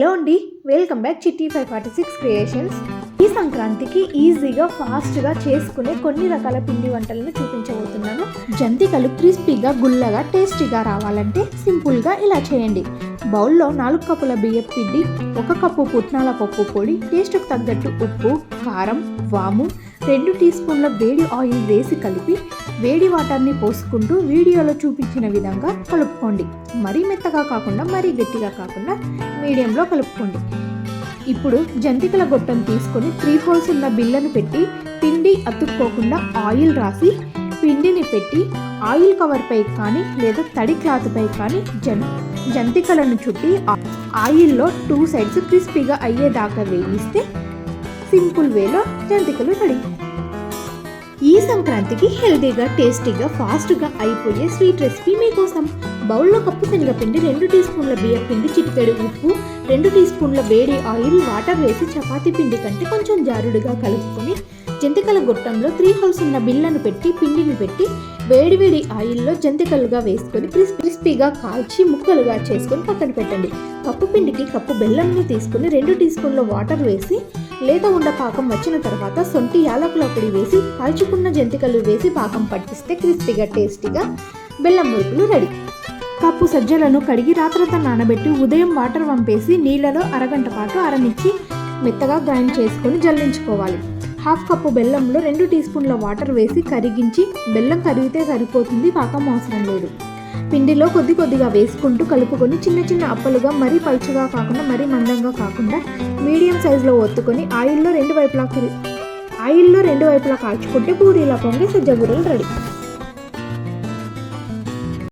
Hello అండి welcome back Chitti five forty six creations. ఈ సంక్రాంతికి ఈజీగా ఫాస్ట్గా చేసుకునే కొన్ని రకాల పిండి వంటలను చూపించబోతున్నాను. జంతికలు క్రిస్పీగా గుల్లగా టేస్టీగా రావాలంటే సింపుల్గా ఇలా చేయండి. బౌల్లో నాలుగు కప్పుల బియ్యం పిండి ఒక కప్పు పుట్నాల పప్పు పొడి టేస్ట్కు తగ్గట్టు ఉప్పు కారం వాము రెండు టీ స్పూన్ల వేడి ఆయిల్ వేసి కలిపి వేడి వాటర్ని పోసుకుంటూ వీడియోలో చూపించిన విధంగా కలుపుకోండి. మరీ మెత్తగా కాకుండా మరీ గట్టిగా కాకుండా మీడియంలో కలుపుకోండి. ఇప్పుడు జంతికల గొట్టం తీసుకొని త్రీ హోల్స్ ఉన్న బిల్లను పెట్టి పిండి అతుక్కోకుండా ఆయిల్ రాసి పిండిని పెట్టి ఆయిల్ కవర్పై కానీ లేదా తడి క్లాత్పై కానీ జన్ జంతికలను చుట్టి ఆయిల్లో టూ సైడ్స్ క్రిస్పీగా అయ్యేదాకా వేయిస్తే సింపుల్ వేలో జంతికలు రెడీ. ఈ సంక్రాంతికి హెల్దీగా టేస్టీగా ఫాస్ట్గా అయిపోయే స్వీట్ రెసిపీ మీకోసం బౌల్లో కప్పు శనగపిండి రెండు టీ స్పూన్ల బియ్యం పిండి చిటికెడు ఉప్పు రెండు టీ స్పూన్ల వేడి ఆయిల్ వాటర్ వేసి చపాతీ పిండి కంటే కొంచెం జారుడుగా కలుపుకొని జంతికల గొట్టంలో త్రీ హోల్స్ ఉన్న బిళ్ళను పెట్టి పిండిని పెట్టి వేడివేడి ఆయిల్లో జంతికలుగా వేసుకొని క్రిస్ క్రిస్పీగా కాల్చి ముక్కలుగా చేసుకొని పక్కన పెట్టండి. కప్పు పిండికి కప్పు బెల్లంని తీసుకొని రెండు టీ స్పూన్ల వాటర్ వేసి లేత ఉండ పాకం వచ్చిన తర్వాత సొంటి యాలకుల పొడి వేసి కాల్చుకున్న జంతికలు వేసి పాకం పట్టిస్తే క్రిస్పీగా టేస్టీగా బెల్లం మురుకులు రెడీ. కప్పు సజ్జలను కడిగి రాత్రంతా నానబెట్టి ఉదయం వాటర్ వంపేసి నీళ్ళలో అరగంట పాటు అరనిచ్చి మెత్తగా గ్రైండ్ చేసుకొని జల్లించుకోవాలి. హాఫ్ కప్పు బెల్లంలో రెండు టీ స్పూన్ల వాటర్ వేసి కరిగించి బెల్లం కరిగితే సరిపోతుంది పాకం అవసరం లేదు. పిండిలో కొద్ది కొద్దిగా వేసుకుంటూ కలుపుకొని చిన్న చిన్న అప్పలుగా మరీ పలుచగా కాకుండా మరీ మందంగా కాకుండా మీడియం సైజులో ఒత్తుకొని ఆయిల్లో రెండు వైపులా ఆయిల్లో రెండు వైపులా కాల్చుకుంటే పూరీలా పొంగి సజ్జ బూరెలు రెడీ.